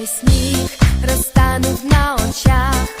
вже сніг розтанув на очах.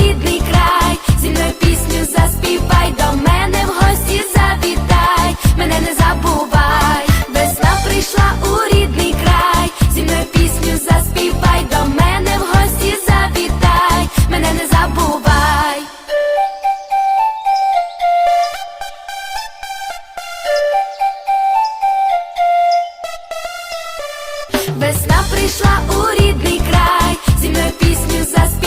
Весна прийшла у рідний край, зі мною пісню заспівала